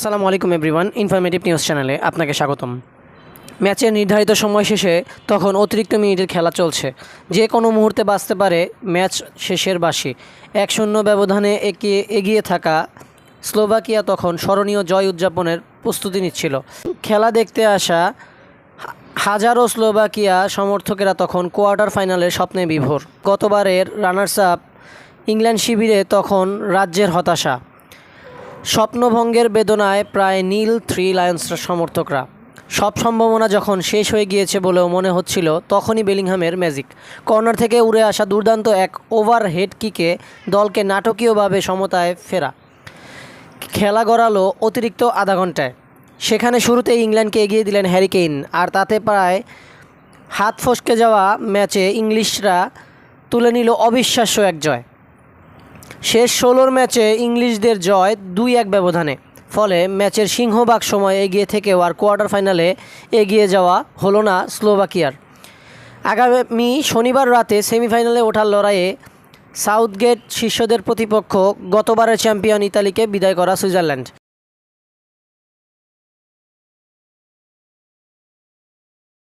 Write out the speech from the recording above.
আসসালামু আলাইকুম everyone informative news চ্যানেলে আপনাকে স্বাগতম। ম্যাচের নির্ধারিত সময় শেষে তখন অতিরিক্ত মিনিটের খেলা চলছে। যে কোনো মুহূর্তে বাঁচতে পারে ম্যাচ শেষের বাসি এক শূন্য ব্যবধানে এগিয়ে এগিয়ে থাকা স্লোভাকিয়া তখন স্মরণীয় জয় উদযাপনের প্রস্তুতি নিচ্ছিল। খেলা দেখতে আসা হাজারো স্লোভাকিয়া সমর্থকেরা তখন কোয়ার্টার ফাইনালের স্বপ্নে বিভোর। গতবারের রানার্স আপ ইংল্যান্ড শিবিরে তখন রাজ্যের হতাশা। স্বপ্নভঙ্গের বেদনায় প্রায় নীল থ্রি লায়ন্স সমর্থকরা। সব সম্ভাবনা যখন শেষ হয়ে গিয়েছে বলেও মনে হচ্ছিল, তখনই বেলিংহামের ম্যাজিক। কর্নার থেকে উড়ে আসা দুর্দান্ত এক ওভার হেড কিকে দলকে নাটকীয়ভাবে সমতায় ফেরা। খেলা গড়ালো অতিরিক্ত আধা ঘন্টায় সেখানে শুরুতেই ইংল্যান্ডকে এগিয়ে দিলেন হ্যারিকেইন আর তাতে প্রায় হাত ফসকে যাওয়া ম্যাচে ইংলিশরা তুলে নিল অবিশ্বাস্য এক জয়। শেষ ষোলোর ম্যাচে ইংলিশদের জয় দুই এক ব্যবধানে। ফলে ম্যাচের সিংহভাগ সময় এগিয়ে থেকেও আর কোয়ার্টার ফাইনালে এগিয়ে যাওয়া হলো না স্লোভাকিয়ার। আগামী শনিবার রাতে সেমিফাইনালে ওঠার লড়াইয়ে সাউথগেট শিষ্যদের প্রতিপক্ষ গতবারের চ্যাম্পিয়ন ইতালিকে বিদায় করা সুইজারল্যান্ড।